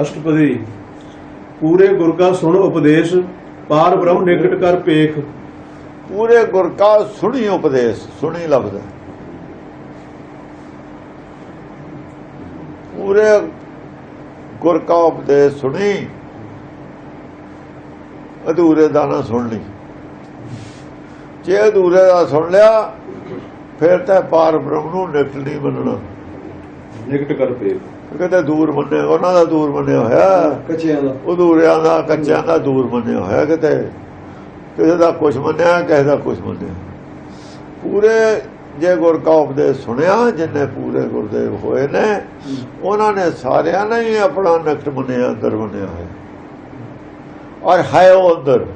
ਅਸ਼ਟਪਦੀ। ਪੂਰੇ ਗੁਰ ਕਾ ਸੁਣ ਉਪਦੇਸ਼, ਪਾਰ ਬ੍ਰਹਮ ਨਿਕਟ ਕਰ ਪੇਖ। ਪੂਰੇ ਗੁਰ ਕਾ ਸੁਣੀ ਉਪਦੇਸ਼, ਸੁਣੀ ਲਫ਼ਜ਼। ਪੂਰੇ ਗੁਰ ਕਾ ਉਪਦੇਸ਼ ਸੁਣੀ, ਅਧੂਰੇ ਦਾ ਨਾ ਸੁਣ ਲਈ। ਜੇ ਅਧੂਰੇ ਦਾ ਸੁਣ ਲਿਆ, ਫਿਰ ਤਾਂ ਪਾਰ ਬ੍ਰਹਮ ਨੂੰ ਨਿਕਟ ਨਹੀਂ ਮੰਨਣਾ। ਨਿਕਟ ਕਰ ਪੇਖ ਕਿਤੇ ਦੂਰ ਮੰਨਿਆ ਉਹਨਾਂ ਦਾ ਦੂਰ ਮੰਨਿਆ ਹੋਇਆ। ਕੱਚਿਆਂ ਦਾ। ਅਧੂਰਿਆਂ ਦਾ ਕੱਚਿਆਂ ਦਾ ਦੂਰ ਮੰਨਿਆ ਹੋਇਆ ਕਿਤੇ। ਕਿਸੇ ਦਾ ਕੁਝ ਮੰਨਿਆ ਕਿਸੇ ਦਾ ਕੁਝ ਮੰਨਿਆ। ਪੂਰੇ ਜੇ ਗੁਰ ਕਾ ਉਪਦੇਸ਼ ਸੁਣਿਆ ਜਿੰਨੇ ਪੂਰੇ ਗੁਰਦੇਵ ਹੋਏ ਨੇ ਉਹਨਾਂ ਨੇ ਸਾਰਿਆਂ ਨੇ ਹੀ ਆਪਣਾ ਨਕਟ ਮੰਨਿਆ ਅੰਦਰ ਮੰਨਿਆ ਹੋਇਆ। ਔਰ ਹੈ ਉਹ ਅੰਦਰ।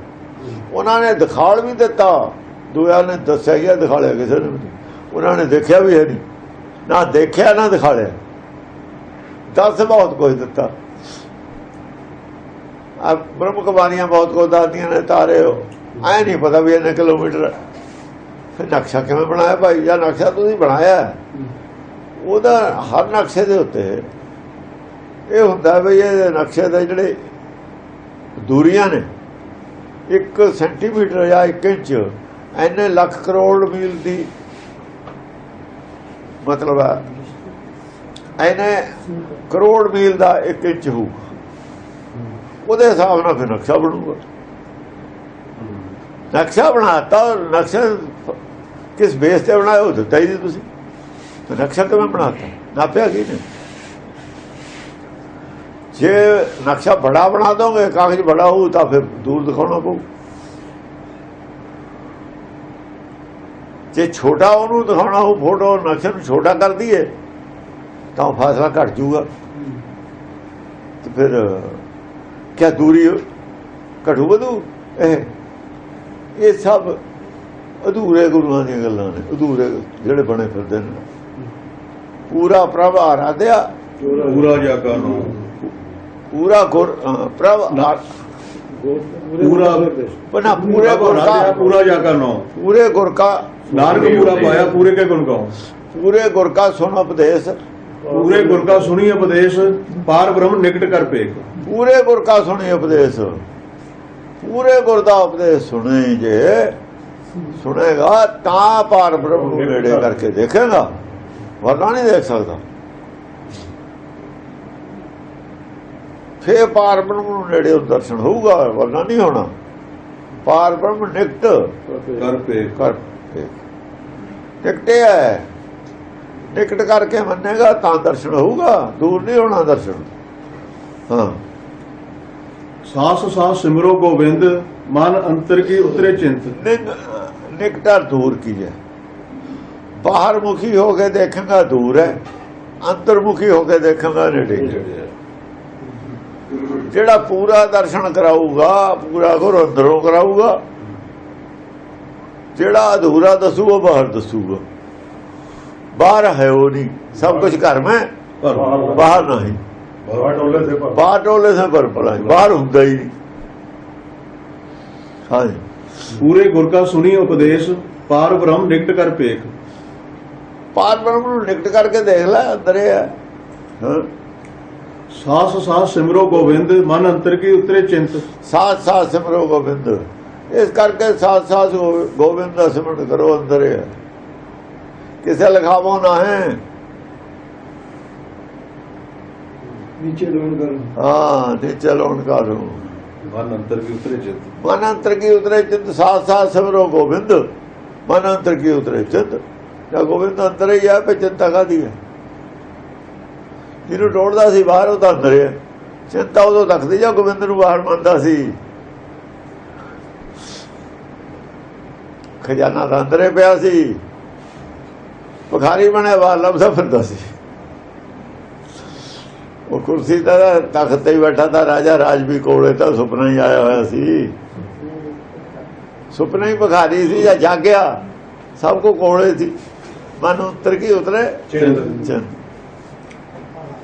ਉਹਨਾਂ ਨੇ ਦਿਖਾਲ ਵੀ ਦਿੱਤਾ। ਦੂਆ ਨੇ ਦੱਸਿਆ ਗਿਆ ਦਿਖਾਲਿਆ ਕਿਸੇ ਨੇ। ਉਹਨਾਂ ਨੇ ਦੇਖਿਆ ਵੀ ਹੈ ਨਹੀਂ। ਨਾ ਦੇਖਿਆ, ਨਾ ਦਿਖਾਲਿਆ ਦੱਸ ਬਹੁਤ ਕੁਝ ਦਿੱਤਾ। ਆ ਬ੍ਰਹਮ ਕੁਮਾਰੀਆਂ ਬਹੁਤ ਕੁਝ ਦੱਸਦੀਆਂ ਨੇ, ਤਾਰੇ ਐ ਨਹੀਂ ਪਤਾ ਵੀ ਇਹਨੇ ਕਿਲੋਮੀਟਰ ਫਿਰ ਨਕਸ਼ਾ ਕਿਵੇਂ ਬਣਾਇਆ ਭਾਈ? ਜਾਂ ਨਕਸ਼ਾ ਤੁਸੀਂ ਬਣਾਇਆ? ਉਹਦਾ ਹਰ ਨਕਸ਼ੇ ਦੇ ਉੱਤੇ ਇਹ ਹੁੰਦਾ ਵੀ ਇਹ ਨਕਸ਼ੇ ਦੇ ਜਿਹੜੇ ਦੂਰੀਆਂ ਨੇ 1 ਸੈਂਟੀਮੀਟਰ ਜਾਂ 1 ਇੰਚ, ਐਨੇ ਲੱਖ ਕਰੋੜ ਮੀਲ ਦੀ ਮਤਲਬ ਹੈ। ਐਨੇ ਕਰੋੜ ਮੀਲ ਦਾ 1 ਇੰਚ ਹੋਊ। ਉਹਦੇ ਹਿਸਾਬ ਨਾਲ ਫਿਰ ਨਕਸ਼ਾ ਬਣੂਗਾ। ਨਕਸ਼ਾ ਬਣਾਤਾ, ਨਕਸ਼ਾ ਕਿਸ ਬੇਸ ਤੇ ਬਣਾਇਆ, ਉਹ ਦਿੱਤਾ ਹੀ ਨਹੀਂ ਤੁਸੀਂ। ਤੇ ਨਕਸ਼ਾ ਕਿਵੇਂ ਬਣਾਤਾ? ਨਾਪਿਆ ਕੀ ਨੇ? ਜੇ ਨਕਸ਼ਾ ਬੜਾ ਬਣਾ ਦੋਗੇ, ਕਾਗਜ਼ ਬੜਾ ਹੋਊ, ਤਾਂ ਫਿਰ ਦੂਰ ਦਿਖਾਉਣਾ ਪਊ। ਜੇ ਛੋਟਾ ਉਹਨੂੰ ਦਿਖਾਉਣਾ ਹੋ ਫੋਟੋ ਨਕਸ਼ੇ ਨੂੰ ਛੋਟਾ ਕਰ ਦਈਏ ਤਾਂ ਫਾਸਲਾ ਘਟ ਜਾਊਗਾ। ਤੇ ਫਿਰ ਕਿਆ ਦੂਰੀ ਘਟੂ ਵਧੂ? ਇਹ ਇਹ ਸਭ ਅਧੂਰੇ ਗੁਰੂਆਂ ਦੀਆਂ ਗੱਲਾਂ ਨੇ ਅਧੂਰੇ ਜਿਹੜੇ ਬਣੇ ਫਿਰਦੇ ਨੇ। ਪੂਰਾ ਪ੍ਰਭ ਆਰਾਧਿਆ ਪੂਰਾ ਜਾ ਕਾ ਨਾਮ ਪੂਰਾ ਗੁਰ ਪ੍ਰਭ ਪੂਰਾ ਪਨਾ ਪੂਰੇ ਗੁਰ ਕਾ ਪੂਰਾ ਜਾ ਕਾ ਨਾਮ ਪੂਰੇ ਗੁਰ ਕਾ ਨਾਨਕ ਪੂਰਾ ਪਾਇਆ ਪੂਰੇ ਕੇ ਗੁਣ ਗਾਉ ਪੂਰੇ ਗੁਰ ਕਾ ਸੁਣ ਉਪਦੇਸ਼। ਪੂਰੇ ਗੁਰ ਕਾ ਸੁਣੀ ਉਪਦੇਸ਼ ਪਾਰ ਬ੍ਰਹਮ ਨਿਕਟ ਕਰ ਪੇਖ ਪੂਰੇ ਗੁਰ ਕਾ ਸੁਣੀ ਉਪਦੇਸ਼। ਪੂਰੇ ਗੁਰ ਦਾ ਉਪਦੇਸ਼ ਸੁਣੇ ਜੇ ਸੁਣੇਗਾ ਤਾਂ ਪਾਰ ਬ੍ਰਹਮ ਨੂੰ ਨੇੜੇ ਕਰਕੇ ਦੇਖੇਗਾ। ਵਰਨਾ ਨਹੀਂ ਦੇਖ ਸਕਦਾ। ਫੇਰ ਪਾਰ ਬ੍ਰਹਮ ਨੂੰ ਨੇੜੇ ਉਹ ਦਰਸ਼ਨ ਹੋਊਗਾ ਵਰਨਾ ਨਹੀਂ ਹੋਣਾ। ਪਾਰ ਬ੍ਰਹਮ ਨਿਕਟ ਕਰ ਪੇਖ ਕਰ ਟਿਕਟੇ ਹੈ। ਟਿਕਟ ਕਰਕੇ ਮੰਨੇਗਾ ਤਾਂ ਦਰਸ਼ਨ ਹੋਊਗਾ ਦੂਰ ਨਹੀਂ ਹੋਣਾ ਦਰਸ਼ਨ। ਹਾਂ। ਸਾਸ ਸਾਸ ਸਿਮਰੋ ਗੋਬਿੰਦ ਮਨ ਅੰਤਰ ਕੀ ਉਤਰੇ ਚਿੰਤ। ਨਿਕ- ਨਿਕਟਰ ਦੂਰ ਕੀ ਹੈ। ਬਾਹਰ ਮੁਖੀ ਹੋ ਕੇ ਦੇਖਾਂਗਾ ਦੂਰ ਹੈ ਅੰਤਰਮੁਖੀ ਹੋ ਕੇ ਦੇਖਾਂਗਾ ਨੇੜੇ। ਜਿਹੜਾ ਪੂਰਾ ਦਰਸ਼ਨ ਕਰਾਊਗਾ ਪੂਰਾ ਗੁਰ ਅੰਦਰੋਂ ਕਰਾਊਗਾ ਜਿਹੜਾ ਅਧੂਰਾ ਦੱਸੂਗਾ ਬਾਹਰ ਦੱਸੂਗਾ। ਬਾਹਰ ਹੈ ਉਹ ਨਹੀਂ। ਸਭ ਕੁਝ ਘਰ ਮੈਂ। ਬਾਹਰ ਨਹੀਂ ਬਾਹਰ ਟੋਲੇ ਸੇ ਪਰ ਪੜਾ ਬਾਹਰ ਹੁੰਦਾ ਹੀ ਨਹੀਂ। ਹਾਂਜੀ ਪੂਰੇ ਗੁਰ ਕਾ ਸੁਣੀ ਉਪਦੇਸ਼ ਪਾਰ ਬ੍ਰਹਮ ਨਿਕਟ ਕਰ ਪੇਖ ਪਾਰ ਬ੍ਰਹਮ ਨੂੰ ਨਿਕਟ ਕਰਕੇ ਦੇਖ ਲੈ ਅੰਦਰ ਹਾਂ। ਸਾਸ ਸਾਸ ਸਿਮਰੋ ਗੋਬਿੰਦ ਮਨ ਅੰਤਰ ਕੀ ਉਤਰੇ ਚਿੰਤ। ਸਾਥ ਸਾਥ ਸਿਮਰੋ ਗੋਬਿੰਦ। ਇਸ ਕਰਕੇ ਸਾਥ ਸਾਥ ਗੋ- ਗੋਬਿੰਦ ਦਾ ਸਿਮਰਨ ਕਰੋ ਅੰਦਰ ਹੀ ਕਿਸੇ ਲਖਾਵੋ ਨਾ ਹੈ। ਨੀਚੇ ਲੋਨ ਕਰਨ। ਹਾਂ ਨੀਚੇ ਲੋਣ ਕਾਰੂ ਮਨ ਅੰਤਰ ਕੀ ਉਤਰੇ ਚਿੰਤ ਮਨ ਅੰਤਰ ਕੀ ਉਤਰੇ ਚਿੰਤ ਸਾਥ ਸਾਥ ਸਿਮਰੋ ਗੋਬਿੰਦ। ਮਨ ਅੰਤਰ ਕੀ ਉਤਰੇ ਚਿੰਤ ਜਾਂ ਗੋਬਿੰਦ ਅੰਦਰ ਹੀ ਹੈ ਪੇ ਚਿੰਤਾ ਕਾਦੀ ਹੈ? ਜਿਹਨੂੰ ਟੋੜਦਾ ਸੀ ਬਾਹਰ ਉਹ ਤਾਂ ਅੰਦਰ ਹੀ ਹੈ। ਚਿੰਤਾ ਉਦੋਂ ਰੱਖਦੀ ਜਾਂ ਗੋਬਿੰਦ ਨੂੰ ਬਾਹਰ ਮੰਨਦਾ ਸੀ। ਖਜ਼ਾਨਾ ਤਾਂ ਅੰਦਰੇ ਪਿਆ ਸੀ। ਭਖਾਰੀ ਬਣਿਆ ਬਾਹਰ ਲੱਭਦਾ ਫਿਰਦਾ ਸੀ। ਉਹ ਕੁਰਸੀ ਤਾਂ ਤਖਤ ਤੇ ਬੈਠਾ ਤਾਂ ਰਾਜਾ ਰਾਜ ਵੀ ਕੋਲੇ ਤਾਂ ਸੁਪਨਾ ਹੀ ਆਇਆ ਹੋਇਆ ਸੀ। ਸੁਪਨਾ ਹੀ ਭਖਾਰੀ ਸੀ ਜਾਂ ਜਾਗਿਆ ਸਭ ਕੋ ਕੋਲੇ ਸੀ। ਮਨ ਉਤਰ ਕੀ ਉਤਰੇ।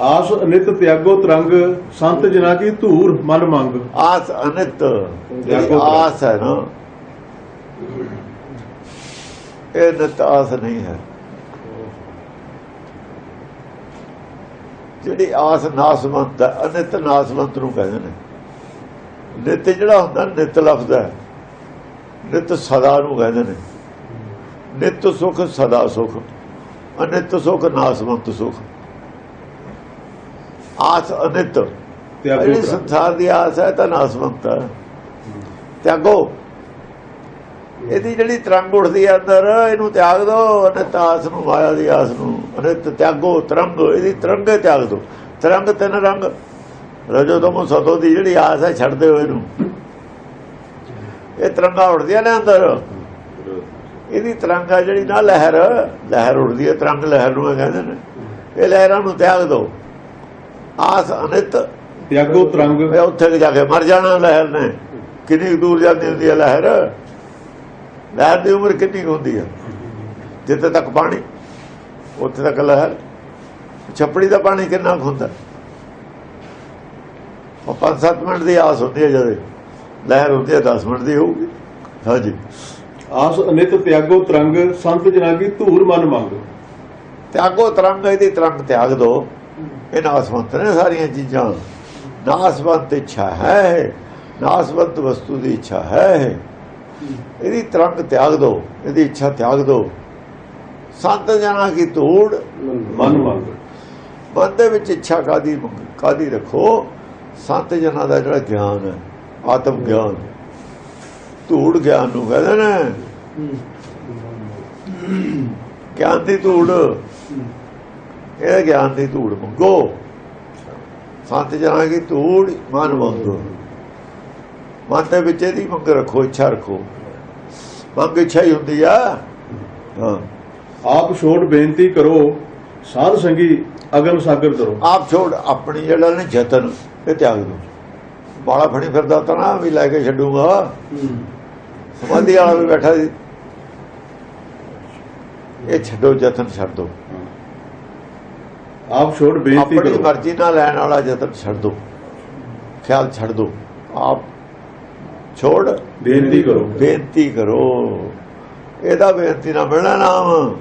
ਆਸ ਅਨਿਤ ਤਿਆਗੋ ਤਰੰਗ ਸੰਤ ਜਨਾ ਕੀ ਧੂਰ ਮਨ ਮੰਗ। ਆਸ ਅਨਿਤ ਆਸ ਹੈ ਨਾ। ਇਹ ਨਿਤ ਆਸ ਨਹੀਂ ਹੈ। ਜਿਹੜੀ ਆਸ ਨਾਸਵੰਤ ਹੈ ਅਨਿਤ ਨਾਸਵੰਤ ਨੂੰ ਕਹਿੰਦੇ ਨੇ। ਨਿਤ ਜਿਹੜਾ ਹੁੰਦਾ ਨਿਤ ਲਫ਼ਜ਼ ਹੈ। ਨਿਤ ਸਦਾ ਨੂੰ ਕਹਿੰਦੇ ਨੇ। ਨਿਤ ਸੁਖ ਸਦਾ ਸੁਖ। ਅਨਿਤ ਸੁਖ ਨਾਸਵੰਤ ਸੁਖ। ਆਸ ਅਨਿਤ। ਤਰੰਗ ਸੰਸਾਰ ਦੀ ਆਸ ਹੈ ਤਾਂ ਨਾਸਵੰਤ ਹੈ। ਤਿਆਗੋ। ਇਹਦੀ ਜਿਹੜੀ ਤਰੰਗ ਉੱਠਦੀ ਹੈ ਅੰਦਰ ਇਹਨੂੰ ਤਿਆਗ ਦੋ ਅਨਿਤ ਆਸ ਨੂੰ ਮਾਇਆ ਦੀ ਆਸ ਨੂੰ ਅਨਿਤ ਤਿਆਗੋ ਤਰੰਗ ਇਹਦੀ ਤਰੰਗੇ ਤਿਆਗ ਦੋ। ਤਰੰਗ ਤਿੰਨ ਰੰਗ। ਰਜੋ ਤਮੋ ਸਤੋ ਦੀ ਜਿਹੜੀ ਆਸ ਹੈ ਛੱਡ ਦਿਓ ਇਹਨੂੰ। ਇਹ ਤਰੰਗਾ ਉੱਠਦੀਆਂ ਨੇ ਅੰਦਰ। ਇਹਦੀ ਤਰੰਗਾ ਜਿਹੜੀ ਨਾ ਲਹਿਰ ਲਹਿਰ ਉੱਠਦੀ ਹੈ ਤਰੰਗ ਲਹਿਰ ਨੂੰ ਕਹਿੰਦੇ ਨੇ। ਇਹ ਲਹਿਰਾਂ ਨੂੰ ਤਿਆਗ ਦੋ। ਆਸ ਅਨਿਤ। ਤਿਆਗੋ ਤਰੰਗ। ਉੱਥੇ ਜਾ ਕੇ ਮਰ ਜਾਣਾ ਲਹਿਰ ਨੇ। ਕਿੰਨੀ ਦੂਰ ਜਾਂਦੀ ਹੁੰਦੀ ਹੈ ਲਹਿਰ? ਲਹਿਰ ਦੀ ਉਮਰ ਕਿੰਨੀ ਹੁੰਦੀ ਹੈ ਜਿੱਥੇ ਤੱਕ ਪਾਣੀ ਉੱਥੇ ਤੱਕ ਲਹਿਰ। ਛੱਪੜੀ ਦਾ ਪਾਣੀ ਕਿੰਨਾ ਹੁੰਦਾ? ਉਹ 5-7 ਮਿੰਟ ਦੀ ਆਸ ਹੁੰਦੀ ਹੈ ਜਦੇ। ਲਹਿਰ ਹੁੰਦੀ ਹੈ 10 ਮਿੰਟ ਦੀ ਹੋਊਗੀ। ਹਾਂਜੀ। ਆਸ ਅਨਿਤ ਤਿਆਗੋ ਤਰੰਗ ਸੰਤ ਜਨਾ ਕੀ ਧੂਰ ਮਨ ਮੰਗ। ਤਿਆਗੋ ਤਰੰਗ ਇਹਦੀ ਤਰੰਗ ਤਿਆਗ ਦੋ। ਇਹ ਨਾਸਵੰਤ ਨੇ ਸਾਰੀਆਂ ਚੀਜ਼ਾਂ। ਨਾਸਵੰਤ ਇੱਛਾ ਹੈ। ਨਾਸਵੰਤ ਵਸਤੂ ਦੀ ਇੱਛਾ ਹੈ। ਇਹਦੀ ਤਰੰਗ ਤਿਆਗ ਦੋ, ਇਹਦੀ ਇੱਛਾ ਤਿਆਗ ਦੋ। ਸੰਤ ਜਨਾ ਕੀ ਧੂੜ ਮਨ ਮੰਗ। ਮਨ ਦੇ ਵਿੱਚ ਇੱਛਾ ਕਾਦੀ ਕਾਦੀ ਰੱਖੋ? ਸੰਤ ਜਨਾਂ ਦਾ ਜਿਹੜਾ ਗਿਆਨ ਹੈ, ਆਤਮ ਗਿਆਨ। ਧੂੜ ਗਿਆਨ ਨੂੰ ਕਹਿੰਦੇ ਨੇ। ਗਿਆਨ ਦੀ ਧੂੜ। ਇਹ ਗਿਆਨ ਦੀ ਧੂੜ ਮੰਗੋ। ਸੰਤ ਜਨਾਂ ਕੀ ਧੂੜ ਮਨ ਮੰਗੋ। ਮਨ ਦੇ ਵਿੱਚ ਇਹਦੀ ਮੰਗ ਰੱਖੋ ਇੱਛਾ ਰੱਖੋ। ਮੰਗ ਇੱਛਾ ਹੀ ਹੁੰਦੀ ਆ। ਹਾਂ। ਆਪ ਛੋੜ ਬੇਨਤੀ ਕਰੋ ਸਾਧ ਸੰਗੀ ਅਗਮ ਸਾਗਰ ਕਰੋ। ਆਪ ਛੋੜ ਆਪਣੀ ਜਿਹੜਾ ਨੇ ਯਤਨ ਇਹ ਤਿਆਗ ਦੋ ਬਾਲਾ ਫੜੀ ਫਿਰਦਾ ਤਾਂ ਨਾ ਵੀ ਲੈ ਕੇ ਛੱਡੂਗਾ। ਸਮਾਧੀ ਵਾਲਾ ਵੀ ਬੈਠਾ ਸੀ। ਇਹ ਛੱਡੋ ਯਤਨ ਛੱਡ ਦੋ। ਆਪ ਛੋੜ ਬੇਨਤੀ ਆਪਣੀ ਕਰੋ। ਮਰਜ਼ੀ ਨਾਲ ਲੈਣ ਵਾਲਾ ਯਤਨ ਛੱਡ ਦੋ। ਖਿਆਲ ਛੱਡ ਦੋ। ਆਪ ਛੋੜ। ਬੇਨਤੀ ਕਰੋ। ਬੇਨਤੀ ਕਰੋ। ਇਹਦਾ ਬੇਨਤੀ ਨਾ ਮਿਲਣਾ ਨਾਮ।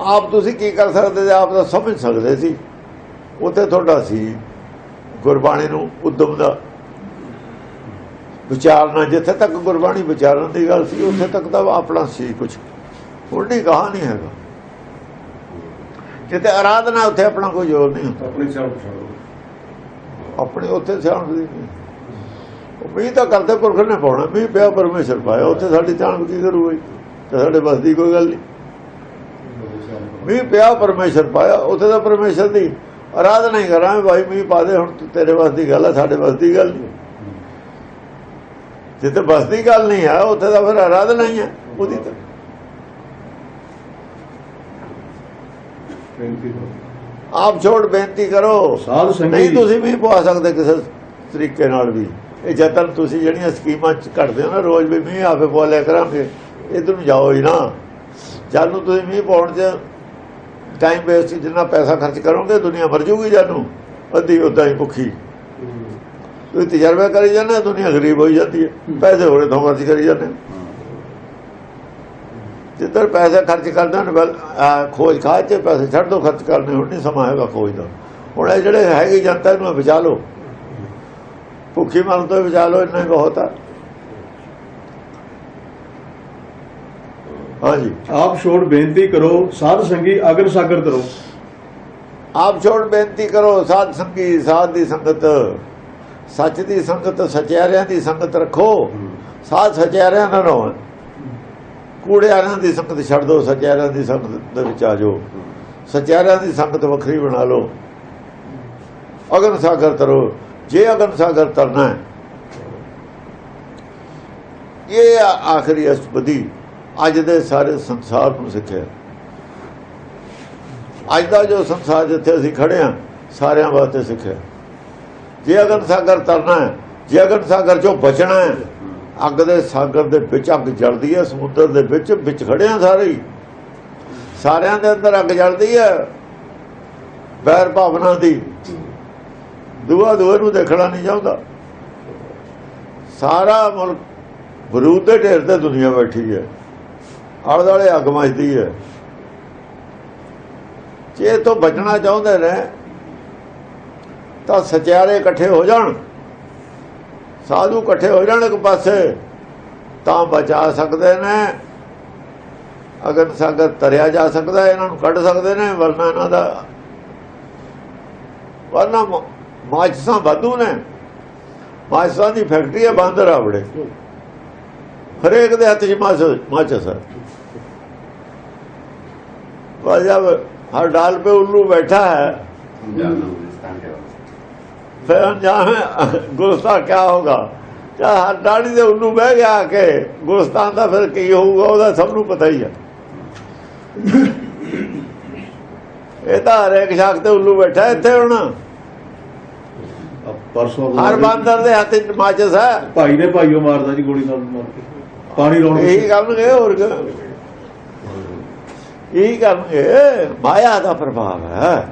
ਆਪ ਤੁਸੀਂ ਕੀ ਕਰ ਸਕਦੇ ਸੀ? ਆਪ ਤਾਂ ਸਮਝ ਸਕਦੇ ਸੀ। ਉੱਥੇ ਤੁਹਾਡਾ ਸੀ ਗੁਰਬਾਣੀ ਨੂੰ ਉਦਮ ਦਾ। ਵਿਚਾਰਨਾ ਜਿੱਥੇ ਤੱਕ ਗੁਰਬਾਣੀ ਵਿਚਾਰਨ ਦੀ ਗੱਲ ਸੀ ਉੱਥੇ ਤੱਕ ਤਾਂ ਆਪਣਾ ਸੀ ਕੁਝ ਹੁਣ ਨਹੀਂ ਕਹਾ ਨਹੀਂ ਹੈਗਾ। ਜਿੱਥੇ ਆਰਾਧਨਾ ਉੱਥੇ ਆਪਣਾ ਕੋਈ ਜ਼ੋਰ ਨਹੀਂ ਆਪਣੇ ਪਛਾਣੋ। ਆਪਣੇ ਉੱਥੇ ਸਿਆਣ ਦੀ। ਮੀਂਹ ਤਾਂ ਕਰਦੇ ਪੁਰਖ ਨੇ ਪਾਉਣਾ ਮੀਂਹ ਪਿਆ ਪਰਮੇਸ਼ਰ ਪਾਇਆ ਉੱਥੇ ਸਾਡੀ ਜਾਣ ਕੀ ਕਰੂ ਬਈ ਸਾਡੇ ਬਸ ਦੀ ਕੋਈ ਗੱਲ ਨਹੀਂ। ਮੀਂਹ ਪਿਆ ਪਰਮੇਸ਼ਰ ਪਾਇਆ ਉੱਥੇ ਤਾਂ ਪਰਮੇਸ਼ਰ ਦੀ ਆਰਾਧਨਾ ਹੀ ਕਰਾਂਗੇ ਭਾਈ ਮੀਂਹ ਪਾ ਦੇ ਹੁਣ ਤੇਰੇ ਬਸ ਦੀ ਗੱਲ ਹੈ ਸਾਡੇ ਬਸ ਦੀ ਗੱਲ ਨਹੀਂ। ਜਿੱਥੇ ਬਸ ਦੀ ਗੱਲ ਨਹੀਂ ਹੈ ਉੱਥੇ ਤਾਂ ਫਿਰ ਆਰਾਧਨਾ ਹੀ ਹੈ ਉਹਦੀ ਤਾਂ। ਕਰੋ। ਆਪ ਛੋੜ ਬੇਨਤੀ ਕਰੋ। ਨਹੀਂ ਤੁਸੀਂ ਵੀ ਪਵਾ ਸਕਦੇ ਕਿਸੇ ਤਰੀਕੇ ਨਾਲ ਵੀ। ਇਹ ਜਤਨ ਤੁਸੀਂ ਜਿਹੜੀਆਂ ਸਕੀਮਾਂ ਚ ਹੋ ਨਾ, ਰੋਜ਼ ਵੀ ਮੀਂਹ ਆਪੇ ਪਵਾ ਲਿਆ ਕਰਾਂਗੇ, ਇਧਰ ਨੂੰ ਜਾਓ ਹੀ ਨਾ। ਜਦ ਨੂੰ ਤੁਸੀਂ ਮੀਂਹ ਪਾਉਣ ਚ ਟਾਈਮ ਵੇਸਟ ਜਿੰਨਾ ਪੈਸਾ ਖਰਚ ਕਰੋਗੇ, ਦੁਨੀਆ ਮਰ ਜੂਗੀ ਜਾਨੂੰ ਅੱਧੀ ਉਦਾਂ ਹੀ ਭੁੱਖੀ। ਤੁਸੀਂ ਤਜਰਬਾ ਕਰੀ ਜਾਂਦੇ ਦੁਨੀਆ ਗਰੀਬ ਹੋਈ ਜਾਂਦੀ ਹੈ। ਪੈਸੇ ਹੋਰੇ ਤੋਂ ਖਰਚ ਕਰੀ ਜਾਂਦੇ ਜਿੱਧਰ ਪੈਸੇ ਖਰਚ ਕਰਦੇ ਨੇ ਖੋਜ ਖਾਜ ਚ ਪੈਸੇ ਛੱਡ ਦੋ, ਖਰਚ ਕਰਨੇ, ਹੁਣ ਨਹੀਂ ਸਮਾਂ ਹੈਗਾ ਖੋਜ ਦਾ। ਹੁਣ ਇਹ ਜਿਹੜੇ ਹੈਗੀ ਜਨਤਾ, ਇਹਨੂੰ ਬਚਾ ਲਓ। ਭੁੱਖੀ ਮਰਨ ਤੋਂ ਬਚਾ ਲਓ ਇੰਨਾ ਹੀ ਬਹੁਤ ਆ। ਹਾਂਜੀ। ਆਪ ਛੋੜ ਬੇਨਤੀ ਕਰੋ ਸਾਧ ਸੰਗੀ ਅਗਰ ਸਾਗਰ ਕਰੋ ਆਪ ਛੋੜ ਬੇਨਤੀ ਕਰੋ ਸਾਧ ਸੰਗੀ ਸਾਧ ਦੀ ਸੰਗਤ। ਸੱਚ ਦੀ ਸੰਗਤ ਸਚਿਆਰਿਆਂ ਦੀ ਸੰਗਤ ਰੱਖੋ। ਸਾਧ ਸਚਿਆਰਿਆਂ ਨਾਲ ਰਹੋ ਕੂੜਿਆਰਿਆਂ ਦੀ ਸੰਗਤ ਛੱਡ ਦਿਓ ਸਚਿਆਰਿਆਂ ਦੀ ਸੰਗਤ ਦੇ ਵਿੱਚ ਆ ਜਾਓ। ਸਚਿਆਰਿਆਂ ਦੀ ਸੰਗਤ ਵੱਖਰੀ ਬਣਾ ਲਓ। ਅਗਨ ਸਾਗਰ ਤਰੋ ਜੇ ਅਗਨ ਸਾਗਰ ਤਰਨਾ ਹੈ, ਇਹ ਆਖਰੀ ਅਸ਼ਪਦੀ ਅੱਜ ਦੇ ਸਾਰੇ ਸੰਸਾਰ ਨੂੰ ਸਿੱਖਿਆ। ਅੱਜ ਦਾ ਜੋ ਸੰਸਾਰ ਜਿੱਥੇ ਅਸੀਂ ਖੜੇ ਆ ਸਾਰਿਆਂ ਵਾਸਤੇ ਸਿੱਖਿਆ। ਜੇ ਅਗਨ ਸਾਗਰ ਤਰਨਾ ਹੈ, ਜੇ ਅਗਨ ਸਾਗਰ ਚੋਂ ਬਚਣਾ ਹੈ, ਅੱਗ ਦੇ ਸਾਗਰ ਦੇ ਵਿੱਚ ਅੱਗ ਜਲਦੀ ਹੈ, ਸਮੁੰਦਰ ਦੇ ਵਿੱਚ ਵਿੱਚ ਖੜੇ ਆ ਸਾਰੇ ਸਾਰਿਆਂ ਦੇ ਅੰਦਰ ਅੱਗ ਜਲਦੀ ਹੈ। ਬੈਰ ਭਾਵਨਾ ਦੀ ਦੂਆ ਦੁਆ ਨੂੰ ਦੇਖਣਾ ਨਹੀਂ ਚਾਹੁੰਦਾ। ਸਾਰਾ ਮੁਲਕ ਬਰੂਦ ਦੇ ਢੇਰ ਤੇ ਦੁਨੀਆ ਬੈਠੀ ਹੈ। ਆਲੇ ਦੁਆਲੇ ਅੱਗ ਮਚਦੀ ਹੈ। ਜੇ ਇਹ ਤੋਂ ਬਚਣਾ ਚਾਹੁੰਦੇ ਨੇ, ਤਾਂ ਸਚਿਆਰੇ ਇਕੱਠੇ ਹੋ ਜਾਣ। ਸਾਧੂ ਇਕੱਠੇ ਹੋ ਜਾਣ ਇੱਕ ਪਾਸੇ, ਤਾਂ ਬਚਾ ਸਕਦੇ ਨੇ। ਅਗਰ ਸਾਗਰ ਤਰਿਆ ਜਾ ਸਕਦਾ ਇਹਨਾਂ ਨੂੰ ਕੱਢ ਸਕਦੇ ਨੇ, ਵਰਨਾ ਇਹਨਾਂ ਦਾ ਵਰਨਾ ਮਾਚਸਾਂ ਵਾਧੂ ਨੇ। ਮਾਚਸਾਂ ਦੀ ਫੈਕਟਰੀ ਆ ਬਾਂਦਰ ਆਵੜੇ। ਹਰੇਕ ਦੇ ਹੱਥ 'ਚ ਮਾਚਸ ਮਾਚਸ ਵਾਜਾ ਹਰ ਡਾਲ ਪੇ ਉੱਲੂ ਬੈਠਾ ਹੈ। ਫਿਰ ਜਾਣੇ ਗੁਸਤਾ ਕੀ ਹੋਗਾ ਜਾਂ ਹਰ ਡਾੜੀ ਦੇ ਉੱਲੂ ਬਹਿ ਗਿਆ ਕਿ ਗੁਸਤਾਨ ਦਾ ਫਿਰ ਕੀ ਹੋਊਗਾ, ਉਹਦਾ ਸਭ ਨੂੰ ਪਤਾ ਹੀ ਹੈ। ਇਹ ਤਾਂ ਹਰੇਕ ਸ਼ਾਖ ਤੇ ਉੱਲੂ ਬੈਠਾ ਇੱਥੇ ਹੁਣ। ਪਰਸੋਂ ਹਰ ਬਾਂਦਰ ਦੇ ਹੱਥ 'ਚ ਮਾਚਸ ਹੈ। ਭਾਈ ਨੇ ਭਾਈਓ ਮਾਰਦਾ ਜੀ ਗੋਲੀ ਨਾਲ ਮਾਰ ਕੇ। ਪਾਣੀ ਲਾਉਣ ਇਹੀ ਕਰਨਗੇ ਹੋਰ ਕੀ ਇਹੀ ਕਰਨਗੇ ਮਾਇਆ ਦਾ ਪ੍ਰਭਾਵ ਹੈ।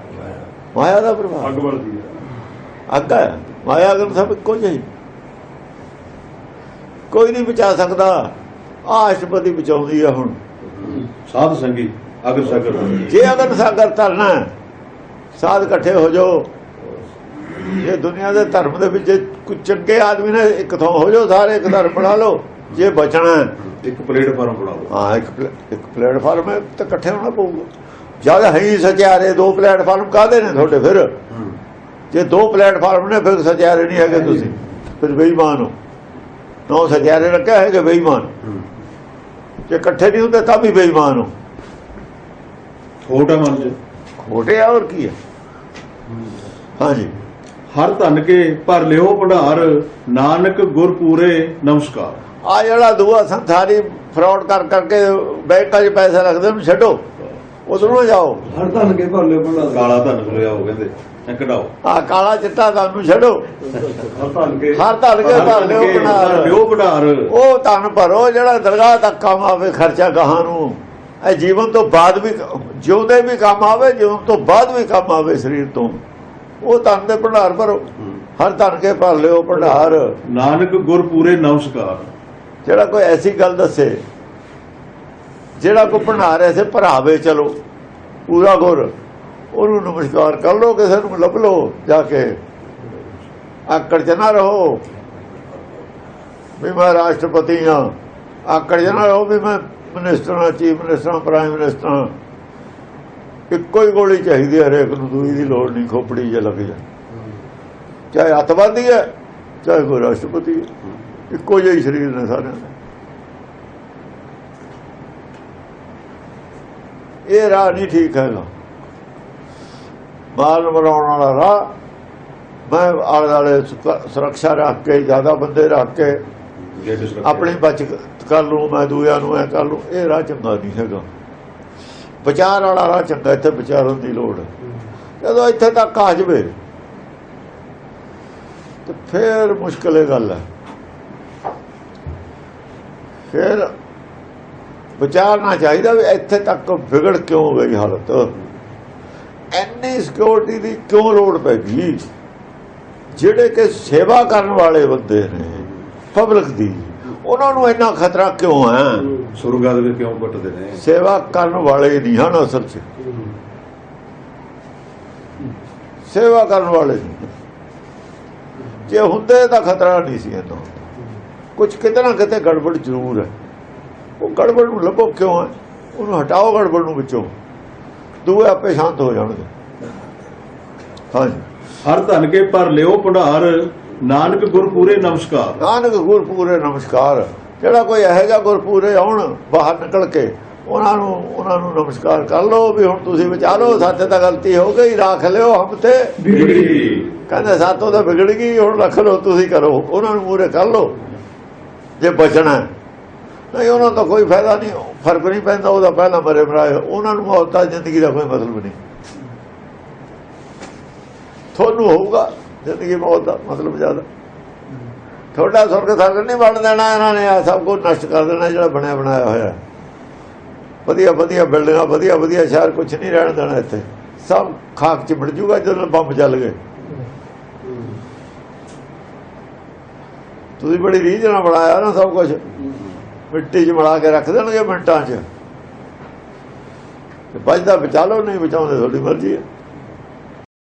ਮਾਇਆ ਦਾ ਪ੍ਰਭਾਵ। ਅੱਗ ਵਰਦੀ ਹੈ। ਅੱਗ ਹੈ। ਮਾਇਆ ਅਗਰ ਸਭ ਇੱਕੋ ਜਿਹੀ ਕੋਈ ਨਹੀਂ ਬਚਾ ਸਕਦਾ। ਅਸ਼ਟਪਦੀ ਬਚਾਉਂਦੀ ਹੈ ਹੁਣ। ਸਾਧ ਸੰਗੀ ਅਗਰ ਸਾਗਰ ਜੇ ਅਗਰ ਸਾਗਰ ਤਰਨਾ ਸਾਧ ਇਕੱਠੇ ਹੋ ਜਾਓ। ਇਹ ਦੁਨੀਆ ਦੇ ਧਰਮ ਦੇ ਵਿੱਚ ਕੁਝ ਚੰਗੇ ਆਦਮੀ ਨੇ ਇੱਕ ਥਾਂ ਹੋ ਜਾਓ ਸਾਰੇ ਇੱਕ ਧਰਮ ਬਣਾ ਲਓ ਜੇ ਬਚਣਾ ਇੱਕ ਪਲੇਟਫਾਰਮ ਬਣਾ ਲਓ। ਹਾਂ ਇੱਕ ਇੱਕ ਪਲੇਟਫਾਰਮ ਹੈ ਤਾਂ ਇਕੱਠੇ ਹੋਣਾ ਪਊਗਾ। ਜਦ ਹੈ ਸਚਿਆਰੇ ਦੋ ਪਲੇਟਫਾਰਮ ਕਾਹਦੇ ਨੇ ਤੁਹਾਡੇ ਫਿਰ? ਜੇ ਦੋ ਪਲੇਟਫਾਰਮ ਨੇ ਫਿਰ ਸਚਿਆਰੇ ਨਹੀਂ ਹੈਗੇ ਤੁਸੀਂ। ਫਿਰ ਬੇਈਮਾਨ ਹੋ। ਨੌ ਸਚਿਆਰੇ ਰੱਖਿਆ ਹੈਗੇ ਬੇਈਮਾਨ। ਜੇ ਇਕੱਠੇ ਨਹੀਂ ਹੁੰਦੇ ਤਾਂ ਵੀ ਬੇਈਮਾਨ ਹੋ। ਛੋਟਾ ਮਨ ਚ ਖੋਟੇ ਆ ਹੋਰ ਕੀ ਹੈ। ਹਾਂਜੀ। ਹਰ ਧਨ ਕੇ ਭਰ ਲਿਓ ਭੰਡਾਰ। ਨਾਨਕ ਗੁਰ ਪੂਰੇ ਨਮਸਕਾਰ। ਆ ਜਿਹੜਾ ਦੂਆ ਸੰਸਾਰੀ ਫਰਾਡ ਕਰ ਕਰਕੇ ਬੈਂਕਾਂ 'ਚ ਪੈਸੇ ਰੱਖਦੇ ਉਹਨੂੰ ਛੱਡੋ। ਉਧਰੋਂ ਨਾ ਜਾਓ। ਹਰ ਧਨ ਕੇ ਭਰ ਲਿਓ ਭੰਡਾਰ। ਕਾਲਾ ਧਨ ਲਿਆਓ ਕਹਿੰਦੇ। ਇਹ ਕਢਾਓ। ਆ ਕਾਲਾ ਚਿੱਟਾ ਤੁਹਾਨੂੰ ਛੱਡੋ। ਹਰ ਧਨ ਕੇ। ਹਰ ਧਨ ਕੇ ਭਰ ਲਿਓ ਭੰਡਾਰ। ਲਿਓ ਭੰਡਾਰ। ਉਹ ਧਨ ਭਰੋ ਜਿਹੜਾ ਦਰਗਾਹ ਤੱਕ ਕੰਮ ਆਵੇ ਖਰਚਾ ਗਾਹਾਂ ਨੂੰ। ਇਹ ਜੀਵਨ ਤੋਂ ਬਾਅਦ ਵੀ ਜਿਉਂਦੇ ਵੀ ਕੰਮ ਆਵੇ ਜੀਵਨ ਤੋਂ ਬਾਅਦ ਵੀ ਕੰਮ ਆਵੇ ਸਰੀਰ ਤੋਂ। ਉਹ ਧਨ ਦੇ ਭੰਡਾਰ ਭਰੋ। ਹਰ ਧਨ ਕੇ ਭਰ ਲਿਓ ਭੰਡਾਰ। ਨਾਨਕ ਗੁਰ ਪੂਰੇ ਨਮਸਕਾਰ। ਜਿਹੜਾ ਕੋਈ ਐਸੀ ਗੱਲ ਦੱਸੇ ਜਿਹੜਾ ਕੋ ਭੰਡਾਰ ਐਸੇ ਭਰਾਵੇ ਚਲੋ ਪੂਰਾ ਗੁਰ ਉਹਨੂੰ ਨਮਸਕਾਰ ਕਰ ਲੋ ਕਿਸੇ ਨੂੰ ਲੱਭ ਲੋ ਜਾ ਕੇ ਆਕੜ ਚ ਨਾ ਰਹੋ। ਵੀ ਮੈਂ ਰਾਸ਼ਟਰਪਤੀ ਹਾਂ। ਆਕੜ ਚ ਨਾ ਰਹੋ ਵੀ ਮੈਂ ਮਿਨਿਸਟਰ ਹਾਂ ਚੀਫ ਮਿਨਿਸਟਰ ਹਾਂ ਪ੍ਰਾਈਮ ਮਿਨਿਸਟਰ ਹਾਂ। ਇੱਕੋ ਹੀ ਗੋਲੀ ਚਾਹੀਦੀ ਹੈ ਹਰੇਕ ਨੂੰ ਦੂਈ ਦੀ ਲੋੜ ਨਹੀਂ ਖੋਪੜੀ ਜੇ ਲੱਗ ਜਾ ਚਾਹੇ ਅੱਤਵਾਦੀ ਹੈ ਚਾਹੇ ਕੋਈ ਰਾਸ਼ਟਰਪਤੀ ਇੱਕੋ ਜਿਹੇ ਹੀ ਸਰੀਰ ਨੇ ਸਾਰਿਆਂ ਦੇ। ਇਹ ਰਾਹ ਨਹੀਂ ਠੀਕ ਹੈਗਾ। ਮਾਲ ਬਣਾਉਣ ਵਾਲਾ ਰਾਹ ਮੈਂ ਆਲੇ ਸੁਕ- ਸੁਰੱਖਿਆ ਰੱਖ ਕੇ ਜ਼ਿਆਦਾ ਬੰਦੇ ਰੱਖ ਕੇ। ਆਪਣੀ ਬਚ ਕਰ ਲੂ ਮੈਂ ਦੂਜਿਆਂ ਨੂੰ ਐ ਕਰ ਲੂ ਇਹ ਰਾਹ ਚੰਗਾ ਨਹੀਂ ਹੈਗਾ। ਵਿਚਾਰ ਵਾਲਾ ਰਾਹ ਚੰਗਾ, ਇੱਥੇ ਵਿਚਾਰਨ ਦੀ ਲੋੜ। ਜਦੋਂ ਇੱਥੇ ਤੱਕ ਆ ਜਵੇ, ਤੇ ਫੇਰ ਮੁਸ਼ਕਲ ਇਹ ਗੱਲ ਹੈ। ਫਿਰ ਵਿਚਾਰਨਾ ਚਾਹੀਦਾ ਵੀ ਇੱਥੇ ਤੱਕ ਵਿਗੜ ਕਿਉਂ ਗਈ ਹਾਲਤ? ਐਨੀ ਸਿਕਿਉਰਿਟੀ ਦੀ ਕਿਉਂ ਲੋੜ ਪੈ ਗਈ? ਜਿਹੜੇ ਕਿ ਸੇਵਾ ਕਰਨ ਵਾਲੇ ਬੰਦੇ ਨੇ ਪਬਲਿਕ ਦੀ। ਉਹਨਾਂ ਨੂੰ ਇੰਨਾ ਖਤਰਾ ਕਿਉਂ ਹੈ? ਸੁਰਗਾਂ ਦੇ ਵਿੱਚ ਕਿਉਂ ਕੱਟਦੇ ਨੇ? ਸੇਵਾ ਕਰਨ ਵਾਲੇ ਨਹੀਂ ਹਨ ਅਸਲ 'ਚ। ਸੇਵਾ ਕਰਨ ਵਾਲੇ ਜੇ ਹੁੰਦੇ ਤਾਂ ਖਤਰਾ ਨਹੀਂ ਸੀ ਇਹਨਾਂ ਕੁਝ ਕਿਤੇ ਨਾ ਕਿਤੇ ਗੜਬੜ ਜ਼ਰੂਰ ਹੈ। ਉਹ ਗੜਬੜ ਨੂੰ ਲੱਭੋ ਕਿਉਂ ਹੈ? ਉਹਨੂੰ ਹਟਾਓ ਗੜਬੜ ਨੂੰ ਵਿੱਚੋਂ। ਦੂਏ ਆਪੇ ਸ਼ਾਂਤ ਹੋ ਜਾਣਗੇ। ਹਾਂਜੀ। ਹਰ ਧਨ ਕੇ ਭਰ ਲਿਓ ਭੰਡਾਰ। ਨਾਨਕ ਗੁਰ ਪੂਰੇ ਨਮਸਕਾਰ। ਨਾਨਕ ਗੁਰਪੂਰੇ ਨਮਸਕਾਰ। ਜਿਹੜਾ ਕੋਈ ਇਹੋ ਜਿਹਾ ਗੁਰਪੂਰੇ ਆਉਣ ਬਾਹਰ ਨਿਕਲ ਕੇ ਉਹਨਾਂ ਨੂੰ ਉਹਨਾਂ ਨੂੰ ਨਮਸਕਾਰ ਕਰ ਲਓ ਵੀ ਹੁਣ ਤੁਸੀਂ ਵਿਚਾਰੋ ਸਾਡੇ ਤਾਂ ਗਲਤੀ ਹੋ ਗਈ ਰੱਖ ਲਿਓ ਹਮ ਤੇ। ਕਹਿੰਦੇ ਸਾਤੋਂ ਤਾਂ ਵਿਗੜ ਗਈ ਹੁਣ ਰੱਖ ਲਓ ਤੁਸੀਂ ਕਰੋ ਉਹਨਾਂ ਨੂੰ ਮੂਰੇ ਕਰ ਲਓ ਜੇ ਬਚਣਾ। ਨਹੀਂ ਉਹਨਾਂ ਦਾ ਕੋਈ ਫਾਇਦਾ ਨਹੀਂ ਫ਼ਰਕ ਨਹੀਂ ਪੈਂਦਾ ਉਹਦਾ ਪਹਿਲਾਂ ਮਰੇ ਮਰਾਏ ਉਹਨਾਂ ਨੂੰ ਮੌਤ ਦਾ ਜ਼ਿੰਦਗੀ ਦਾ ਕੋਈ ਮਤਲਬ ਨਹੀਂ। ਤੁਹਾਨੂੰ ਹੋਊਗਾ। ਜ਼ਿੰਦਗੀ ਮੌਤ ਦਾ ਮਤਲਬ ਜ਼ਿਆਦਾ। ਤੁਹਾਡਾ ਸੁਰਗ ਥੱਲੇ ਨਹੀਂ ਬਣ ਦੇਣਾ ਇਹਨਾਂ ਨੇ ਆ ਸਭ ਕੁਝ ਨਸ਼ਟ ਕਰ ਦੇਣਾ ਜਿਹੜਾ ਬਣਿਆ, ਬਣਾਇਆ ਹੋਇਆ। ਵਧੀਆ ਵਧੀਆ ਬਿਲਡਿੰਗਾਂ, ਵਧੀਆ ਵਧੀਆ ਸ਼ਹਿਰ ਕੁਝ ਨਹੀਂ ਰਹਿਣ ਦੇਣਾ ਇੱਥੇ। ਸਭ ਖਾਕ ਚ ਮਿਟ ਜੂਗਾ ਜਦੋਂ ਬੰਬ ਚੱਲ ਗਏ। ਤੁਸੀਂ ਬੜੀ ਰੀਝ ਨਾਲ ਬਣਾਇਆ ਨਾ ਸਭ ਕੁਝ ਮਿੱਟੀ 'ਚ ਮਿਲਾ ਕੇ ਰੱਖ ਦੇਣਗੇ ਮਿੰਟਾਂ 'ਚ। ਬਚਦਾ ਬਚਾ ਲਓ, ਨਹੀਂ ਬਚਾਉਂਦੇ, ਤੁਹਾਡੀ ਮਰਜ਼ੀ ਹੈ